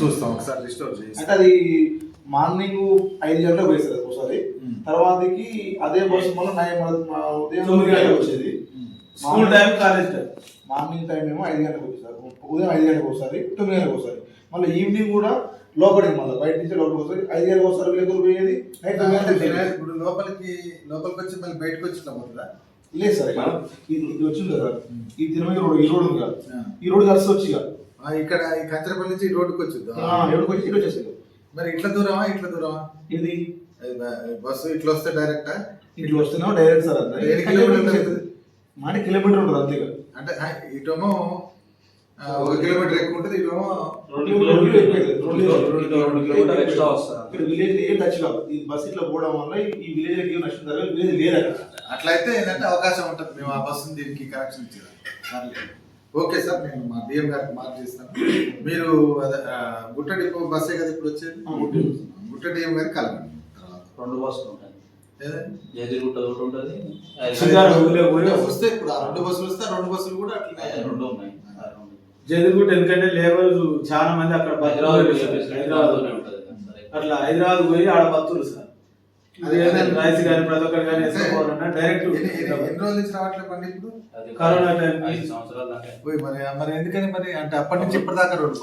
చూస్తాం ఒకసారి రిస్టోర్ చేసి అంటే అది మార్నింగ్ ఐదు గంటలకు వేస్తారు ఒకసారి. తర్వాతకి అదే బస్సు మళ్ళీ నైన్ ఉదయం తొమ్మిది గంటలకు వచ్చేది. School time college time. Morning time ఏమో ఐదు గంటలకు వచ్చేసారు ఉదయం ఐదు గంటలకు ఒకసారి తొమ్మిది గంటలకు ఒకసారి. మళ్ళీ ఈవినింగ్ కూడా లోపలికి మళ్ళీ బయట నుంచి లోపలికి వస్తారు ఐదు గంటలకు ఒకసారి వెలుగులు పోయేది. నైట్ తొమ్మిది గంటలకు వచ్చేది. ఇప్పుడు లోపలికి లోపలికి వచ్చి మళ్ళీ బయటకు వచ్చి ఇట్లా పోతుందా లేదు సార్ ఇది వచ్చింది కదా. ఈ తిరుమల ఈ రోడ్ ఉంది కదా. ఈ రోడ్ కలిసి వచ్చి ఆ, ఇక్కడ ఈ కంచరపల్లి నుంచి ఈ రోడ్డుకి వచ్చిందా రోడ్కి వచ్చి ఇటు మరి ఇట్లా దూరమా ఇట్లా దూరమా? ఇది బస్సు ఇట్లా వస్తే డైరెక్టా ఇట్లా వస్తున్నావు డైరెక్ట్ సార్. మాట కిలోమీటర్ ఉంటుంది? అంతే. అంటే ఇటేమో ఒక కిలోమీటర్ ఎక్కువ ఉంటుంది ఇటేమో ఇక్కడ విలేజ్ ఏం టచ్ కాదు. ఈ బస్ ఇట్లా పోవడం వల్ల ఈ విలేజ్ ఏం నష్టం జరగదు విలేజ్ లేదు అక్కడ. అట్లయితే ఏంటంటే అవకాశం ఉంటుంది. మేము ఆ బస్సుని దీనికి కనెక్షన్ ఇచ్చేదాం ఓకే సార్ నేను మా డిఎం గారికి మార్క్ చేస్తాను. మీరు గుట్ట డిపో బస్సే కదా ఇప్పుడు వచ్చేది? గుట్ట డిఎం గారికి కలవండి తర్వాత. రెండు బస్సులు ఉంటాయి? జయదిగుట్ట ఒకటి ఉంటుంది. వస్తే ఇప్పుడు ఆ రెండు బస్సులు వస్తే రెండు బస్సులు కూడా అట్లనే రెండు ఉన్నాయి. జయదిగుట్ట ఎందుకంటే లేబర్ చాలా మంది అక్కడ హైదరాబాద్. అట్లా హైదరాబాద్ పోయి ఆడ పత్తులు సార్. అది. రైస్ కానీ ప్రతి ఒక్కరు కానీ అంటే వేసుకోవాలన్నా డైరెక్ట్ ఎన్ని రోజుల నుంచి రావట్లేదు ఇప్పుడు? కరోనా టైం ఐదు సంవత్సరాల దాకా. పోయి మరి మరి ఎందుకని మరి? అంటే అప్పటి నుంచి ఇప్పటిదాకా రోడ్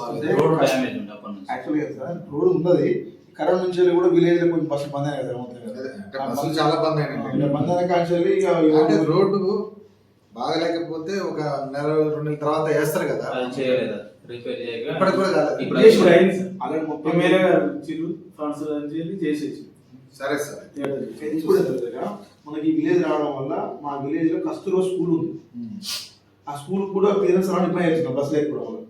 డ్యామేజ్ ఉంది అప్పటి నుంచి. యాక్చువల్గా సార్ రోడ్ ఉన్నది. కరోనా నుంచి వెళ్ళి కూడా విలేజ్లో కొంచెం బస్సు బంద్ అయినాయి సార్ మొత్తం. అదే, కదా. అంటే బస్సులు చాలా బంద్ అయినాయి. ఇలా బంద్ అయిన కాంచెల్లి ఇక అంటే రోడ్డు బాగలేకపోతే ఒక నెల రెండు నెలల తర్వాత వేస్తారు కదా. చేయలేదు. రిపేర్ ఇప్పటికి కూడా కాలేదు. ఇప్పుడు ఆల్రెడీ గారు నుంచి వెళ్ళి చేసేసి సరే సరే. ఇది కూడా మనకి విలేజ్ రావడం వల్ల మా విలేజ్లో కస్తూరో స్కూల్ ఉంది. ఆ స్కూల్ కూడా పేరెంట్స్ రావడం ఇబ్బంది అవుతుంది బస్ లేకపోవడం వల్ల.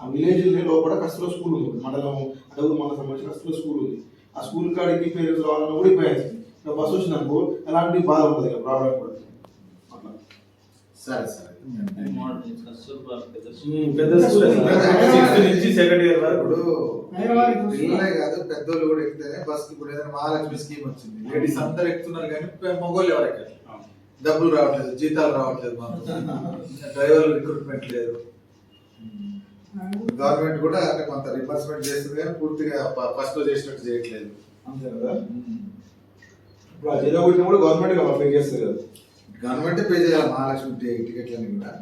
ఆ విలేజ్ లోపల కస్తూరో స్కూల్ ఉంది. మండలం అడవులు మండలం సంబంధించిన కస్తూరో స్కూల్ ఉంది. ఆ స్కూల్ కాడికి పేరెంట్స్ రావాలన్నా కూడా ఇబ్బంది అవుతుంది బస్సు వచ్చిందనుకో ఎలాంటి బాధ ఉంటుంది ప్రాబ్లం కూడా. సరే సరే. పెద్ద స్కూల్ సిక్స్త్ నుంచి సెకండ్ ఇయర్ వరకు. ఇప్పుడు పిల్లలే కాదు పెద్దోళ్ళు కూడా ఎక్కితేనే బస్ ఇప్పుడు ఏదైనా మహాలక్ష్మి స్కీమ్ వచ్చింది. లేడీస్ అందరు ఎక్కుతున్నారు కానీ మగోళ్ళు ఎవరు ఎక్కరు డబ్బులు రావట్లేదు జీతాలు రావట్లేదు మాకు. డ్రైవర్లు రిక్రూట్మెంట్ లేదు. గవర్నమెంట్ కూడా అంటే కొంత రిపర్స్మెంట్ చేస్తుంది కానీ పూర్తిగా ఫస్ట్లో చేసినట్టు చేయట్లేదు. అంతే కదా? ఇప్పుడు ఆ కొట్టిన కూడా గవర్నమెంట్ పే చేస్తుంది కదా. గవర్నమెంట్ పే చేయాలి మహాలక్ష్మి టి- టికెట్లని కూడా.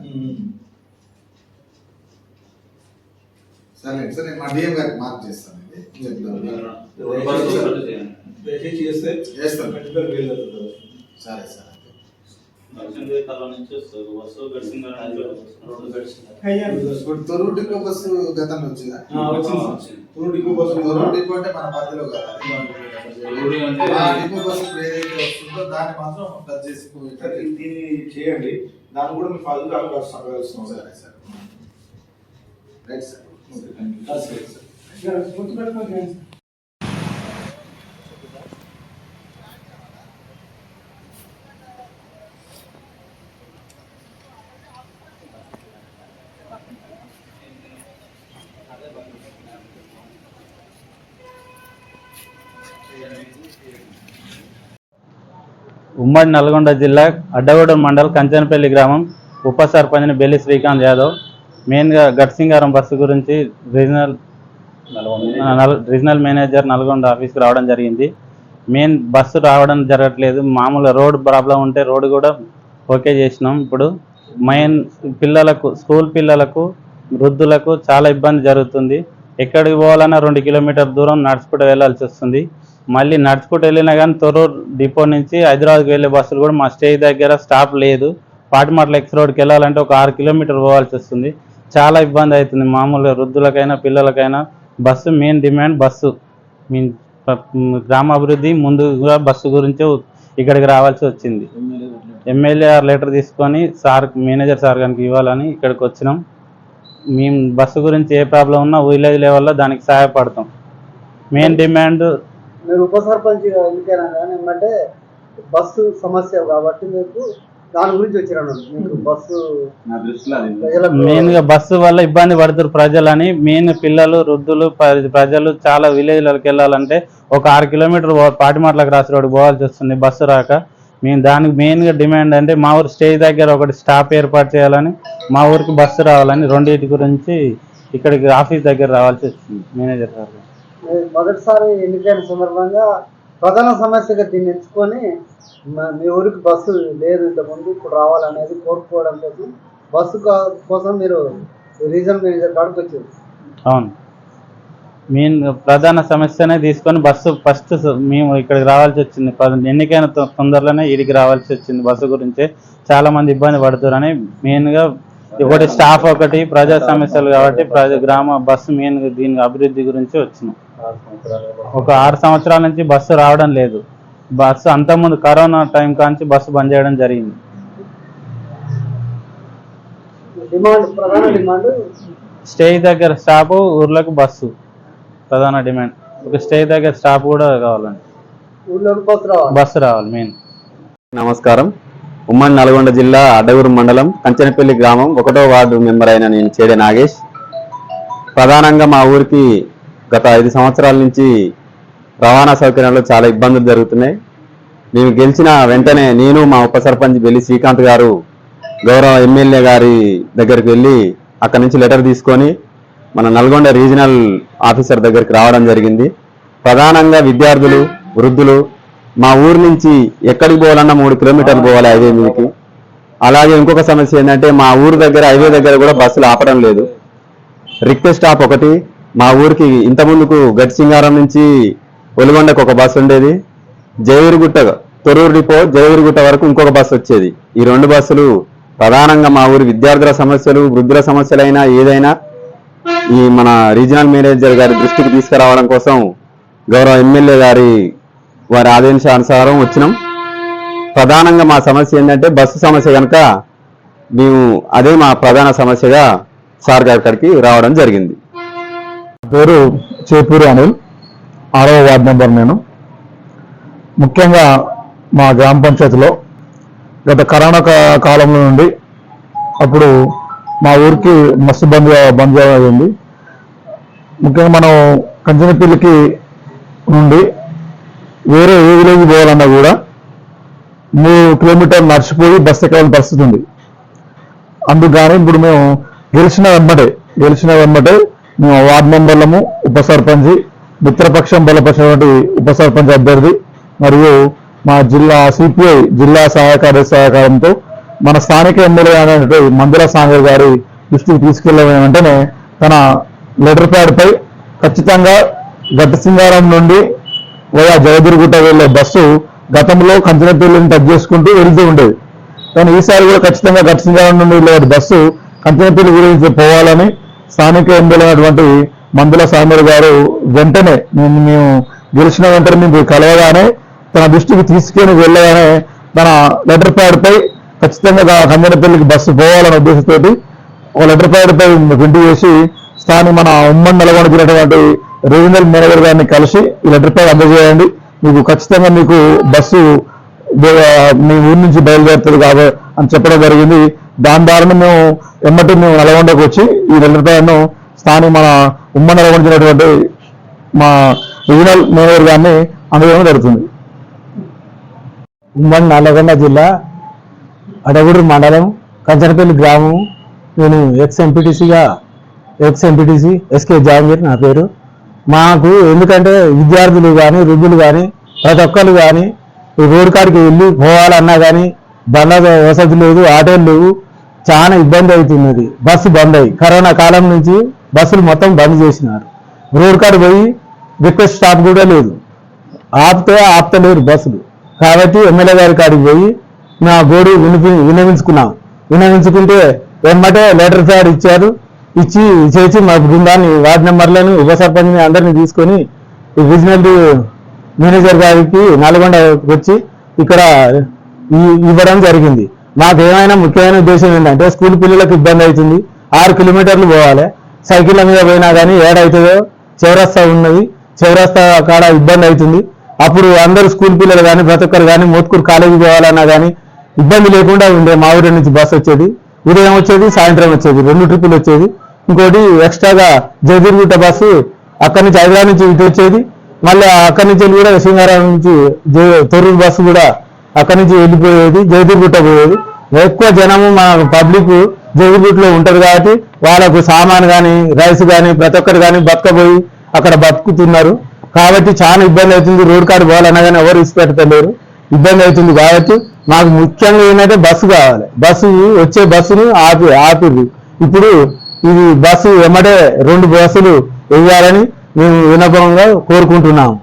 సరే సార్ నేను మా డిఎం గారికి మార్క్ చేస్తాను ఇది. చెప్తాను. సరే. సరే డిపో బస్సు గతంలో వచ్చిందా. తూరు డిపో బస్సు. డిపో అంటే మన పరిధిలో కదా. డిపో బస్సు ఏదైతే వస్తుందో దాన్ని మాత్రం టచ్ చేసి. దీన్ని చేయండి. దాన్ని కూడా మీ ఫాదర్ గారు సంప్రదిస్తున్నాం సరే సరే. Right sir. ఉమ్మడి నల్గొండ జిల్లా అడ్డగూడెం మండల్ కంచనపల్లి గ్రామం ఉప సర్పంచ్ని బెల్లి శ్రీకాంత్ యాదవ్. మెయిన్గా గట్సింగారం బస్సు గురించి రీజనల్ నల్- రీజనల్ మేనేజర్ నల్గొండ ఆఫీస్కి రావడం జరిగింది. మెయిన్ బస్సు రావడం జరగట్లేదు. మామూలుగా రోడ్ ప్రాబ్లం ఉంటే రోడ్ కూడా ఓకే చేసినాం ఇప్పుడు. మెయిన్ పిల్లలకు స్కూల్ పిల్లలకు వృద్ధులకు చాలా ఇబ్బంది జరుగుతుంది. ఎక్కడికి పోవాలన్నా రెండు కిలోమీటర్ దూరం నడుచుకుంటూ వెళ్ళాల్సి వస్తుంది. మళ్ళీ నడుచుకుంటూ వెళ్ళినా కానీ తొర్రూరు డిపో నుంచి హైదరాబాద్కి వెళ్ళే బస్సులు కూడా మా స్టే దగ్గర స్టాప్ లేదు. పాటిమాట్ల ఎక్స్ రోడ్కి వెళ్ళాలంటే ఒక ఆరు కిలోమీటర్ పోవాల్సి వస్తుంది. చాలా ఇబ్బంది అవుతుంది. మామూలుగా వృద్ధులకైనా పిల్లలకైనా బస్సు మెయిన్ డిమాండ్ బస్సు. మీ గ్రామాభివృద్ధి ముందుగా బస్సు గురించే ఇక్కడికి రావాల్సి వచ్చింది. ఎమ్మెల్యే లెటర్ తీసుకొని సార్ మేనేజర్ సార్ గారికి ఇవ్వాలని ఇక్కడికి వచ్చినాం. మేము బస్సు గురించి ఏ ప్రాబ్లం ఉన్నా విలేజ్ లెవెల్లో దానికి సహాయపడతాం. మెయిన్ డిమాండ్ మీరు ఉప సర్పంచ్ ఎందుకైనా కానీ ఏమంటే బస్సు సమస్య కాబట్టి మీకు దాని గురించి వచ్చినాను మీకు బస్సు మెయిన్గా బస్సు వల్ల ఇబ్బంది పడుతున్నారు ప్రజలని. మెయిన్ పిల్లలు వృద్ధులు ప్ర- ప్రజలు చాలా విలేజ్లకు వెళ్ళాలంటే ఒక ఆరు కిలోమీటర్ పాటిమాట్ల క్రాస్ రోడ్ పోవాల్సి వస్తుంది బస్సు రాక. మేము దానికి మెయిన్గా డిమాండ్ అంటే మా ఊరు స్టేజ్ దగ్గర ఒకటి స్టాప్ ఏర్పాటు చేయాలని మా ఊరికి బస్సు రావాలని రెండింటి గురించి ఇక్కడికి ఆఫీస్ దగ్గర రావాల్సి వచ్చింది. మేనేజర్ గారు. మొదటిసారి ఎన్నికైన సందర్భంగా ప్రధాన సమస్యగా దీన్ని ఎంచుకొని మీ ఊరికి బస్సు లేదు ఇంతకుముందు ఇప్పుడు రావాలనేది కోరుకోవడం కోసం బస్సు కోసం మీరు రీజన్ మేనేజర్ కాడికి వచ్చారు. అవును. మెయిన్ ప్రధాన సమస్యనే తీసుకొని బస్సు ఫస్ట్ మేము ఇక్కడికి రావాల్సి వచ్చింది. ఎన్నికైన తొ- తొందరలోనే ఇడికి రావాల్సి వచ్చింది బస్సు గురించి. చాలా మంది ఇబ్బంది పడుతున్నారని మెయిన్గా ఒకటి స్టాఫ్ ఒకటి ప్రజా సమస్యలు కాబట్టి ప్రజా గ్రామ బస్సు మెయిన్ దీని అభివృద్ధి గురించి వచ్చినాం ఒక ఆరు సంవత్సరాల నుంచి బస్సు రావడం లేదు. బస్సు అంతకుముందు కరోనా టైం కాంచి బస్సు బంద్ చేయడం జరిగింది. డిమాండ్ ప్రధాన డిమాండ్? స్టేజ్ దగ్గర స్టాప్ ఊర్లకు బస్సు. ప్రధాన డిమాండ్. ఒక స్టేజ్ దగ్గర స్టాప్ కూడా కావాలండి. బస్సు రావాలి? బస్సు రావాలి మెయిన్. నమస్కారం. ఉమ్మడి నల్గొండ జిల్లా అడ్డగూరు మండలం కంచనపల్లి గ్రామం ఒకటో వార్డు మెంబర్ అయిన నేను చేడే నాగేష్. ప్రధానంగా మా ఊరికి గత ఐదు సంవత్సరాల నుంచి రవాణా సౌకర్యాల్లో చాలా ఇబ్బందులు జరుగుతున్నాయి. మేము గెలిచిన వెంటనే నేను మా ఉప సర్పంచ్ బెల్లి శ్రీకాంత్ గారు గౌరవ ఎమ్మెల్యే గారి దగ్గరికి వెళ్ళి అక్కడి నుంచి లెటర్ తీసుకొని మన నల్గొండ రీజనల్ ఆఫీసర్ దగ్గరికి రావడం జరిగింది. ప్రధానంగా విద్యార్థులు వృద్ధులు మా ఊరు నుంచి ఎక్కడికి పోవాలన్నా మూడు కిలోమీటర్లు పోవాలి హైవే మీదకి. అలాగే ఇంకొక సమస్య ఏంటంటే మా ఊరు దగ్గర హైవే దగ్గర కూడా బస్సులు ఆపడం లేదు. రిక్వెస్ట్ స్టాప్ ఒకటి మా ఊరికి ఇంత ముందుకు గట్సింగారం నుంచి ఒలిగొండకు ఒక బస్సు ఉండేది. జయగిరిగుట్ట తొరూరు డిపో జయగిరిగుట్ట వరకు ఇంకొక బస్సు వచ్చేది. ఈ రెండు బస్సులు ప్రధానంగా మా ఊరి విద్యార్థుల సమస్యలు వృద్ధుల సమస్యలైనా ఏదైనా ఈ మన రీజనల్ మేనేజర్ గారి దృష్టికి తీసుకురావడం కోసం గౌరవ ఎమ్మెల్యే గారి వారి ఆదేశానుసారం వచ్చినాం. ప్రధానంగా మా సమస్య ఏంటంటే బస్సు సమస్య కనుక మేము అదే మా ప్రధాన సమస్యగా సార్ గారి కాడికి రావడం జరిగింది. పేరు చేపూరి అనిల్. ఆరవ వార్డు నెంబర్ నేను. ముఖ్యంగా మా గ్రామ పంచాయతీలో గత కరోనా కాలంలో నుండి అప్పుడు మా ఊరికి మస్తు బంద్ బంద్ అయింది ముఖ్యంగా మనం కంచనపల్లికి నుండి వేరే ఏ విలేజ్ పోవాలన్నా కూడా మూడు కిలోమీటర్లు నడిచిపోయి బస్సు ఎక్కవలసిన పరిస్థితి ఉంది. అందుకని ఇప్పుడు మేము గెలిచిన వెంబడే గెలిచిన వెంబడే మేము వార్డు మెంబర్లము ఉప సర్పంచి మిత్రపక్షం బలపరిచినటువంటి ఉప సర్పంచ్ అభ్యర్థి మరియు మా జిల్లా సిపిఐ జిల్లా సహాయ సహకారంతో మన స్థానిక ఎమ్మెల్యే అయినటువంటి మందుల సాంగర్ గారి దృష్టికి తీసుకెళ్ళిన వెంటనే తన లెటర్ ప్యాడ్పై ఖచ్చితంగా గట్టసింగారం నుండి వయా జగదుర్గుట్ట వెళ్ళే బస్సు గతంలో కంచనపల్లిని టచ్ చేసుకుంటూ వెళ్తూ ఉండేది. కానీ ఈసారి కూడా ఖచ్చితంగా గట్సింగారం నుండి వెళ్ళే బస్సు కంచనపల్లి గురించి పోవాలని స్థానిక ఎమ్మెల్యే మందుల సామర్ గారు వెంటనే మేము మేము గెలిచిన వెంటనే మీకు కలవగానే తన దృష్టికి తీసుకొని వెళ్ళగానే తన లెటర్ ప్యాడ్పై ఖచ్చితంగా కంచనపల్లికి బస్సు పోవాలనే ఉద్దేశంతో ఒక లెటర్ ప్యాడ్పై ప్రింట్ చేసి స్థానిక మన ఉమ్మడి నెలకొనిపోయినటువంటి రీజనల్ మేనేజర్ గారిని కలిసి ఈ లెటర్ ప్యాడ్ అందజేయండి. మీకు ఖచ్చితంగా మీకు బస్సు మీ ఊరి నుంచి బయలుదేరుతుంది కాబ అని చెప్పడం జరిగింది. దాని ద్వారా మేము ఎమ్మటి మేము నల్గొండకు వచ్చి ఈ లెటర్ స్థానిక మన ఉమ్మడి నల్గొండినటువంటి మా రీజనల్ మేనేజర్ గారిని అందజేయడం జరుగుతుంది. ఉమ్మడి నల్గొండ జిల్లా అడగుడు మండలం కంచనపల్లి గ్రామం. నేను ఎక్స్ ఎంపీటీసీగా ఎక్స్ ఎంపీటీసీ ఎస్కే జాంగీర్ నా పేరు. మాకు ఎందుకంటే విద్యార్థులు కానీ వృద్ధులు కానీ ప్రతి ఒక్కరు కానీ ఈ రోడ్ కాడికి వెళ్ళి పోవాలన్నా కానీ బండ్ల వసతి లేదు ఆటోలు లేవు. చాలా ఇబ్బంది అవుతున్నది బస్సు బంద్ అయ్యి. కరోనా కాలం నుంచి బస్సులు మొత్తం బంద్ చేసినారు. రోడ్ కాడ పోయి రిక్వెస్ట్ స్టాప్ కూడా లేదు. ఆపితే ఆపుతలేరు బస్సులు. కాబట్టి ఎమ్మెల్యే గారి కాడికి పోయి నా గోడు వినిపి వినవించుకున్నాం. వినవించుకుంటే వెంబటే లెటర్ ప్యాడ్ ఇచ్చారు. ఇచ్చి చేసి మా బృందాన్ని వార్డు నెంబర్లను ఉప సర్పంచ్ని అందరినీ తీసుకొని ఈ రీజనల్ మేనేజర్ గారికి నల్గొండ వచ్చి ఇక్కడ ఇవ్వడం జరిగింది. మాకు ఏమైనా ముఖ్యమైన ఉద్దేశం ఏంటంటే స్కూల్ పిల్లలకు ఇబ్బంది అవుతుంది. ఆరు కిలోమీటర్లు పోవాలి. సైకిళ్ళ మీద పోయినా కానీ ఏడవుతుందో చౌరస్తా ఉన్నది. చౌరస్తా కాడ ఇబ్బంది అవుతుంది. అప్పుడు అందరూ స్కూల్ పిల్లలు కానీ ప్రతి ఒక్కరు కానీ మోత్కూరు కాలేజీకి పోవాలన్నా కానీ ఇబ్బంది లేకుండా ఉండే మా ఊరి నుంచి బస్సు వచ్చేది. ఉదయం వచ్చేది సాయంత్రం వచ్చేది. రెండు ట్రిప్పులు వచ్చేది. ఇంకోటి ఎక్స్ట్రాగా జగదీర్గుట్ట బస్సు అక్కడి నుంచి హైదరాబాద్ నుంచి ఇటు వచ్చేది. మళ్ళీ అక్కడి నుంచి వెళ్ళి కూడా సింగారం నుంచి తొర్రూరు బస్సు కూడా అక్కడి నుంచి వెళ్ళిపోయేది జగదీర్గుట్ట పోయేది. ఎక్కువ జనము మా పబ్లిక్ జగిబుట్లో ఉంటారు కాబట్టి వాళ్ళకు సామాన్ కానీ రైస్ కానీ ప్రతి ఒక్కరు కానీ బతకపోయి అక్కడ బతుకుతున్నారు. కాబట్టి చాలా ఇబ్బంది అవుతుంది. రోడ్ కాడ పోవాలన్నా కానీ ఎవరు ఇసుపెట్టలేరు ఇబ్బంది అవుతుంది కాబట్టి మాకు ముఖ్యంగా ఏంటంటే బస్సు కావాలి. బస్సు వచ్చే బస్సును ఆపి ఆపిరు ఇప్పుడు ఇది బస్సు ఎమ్మటే రెండు బస్సులు వేయాలని మేము వినపంగా కోరుకుంటున్నాము.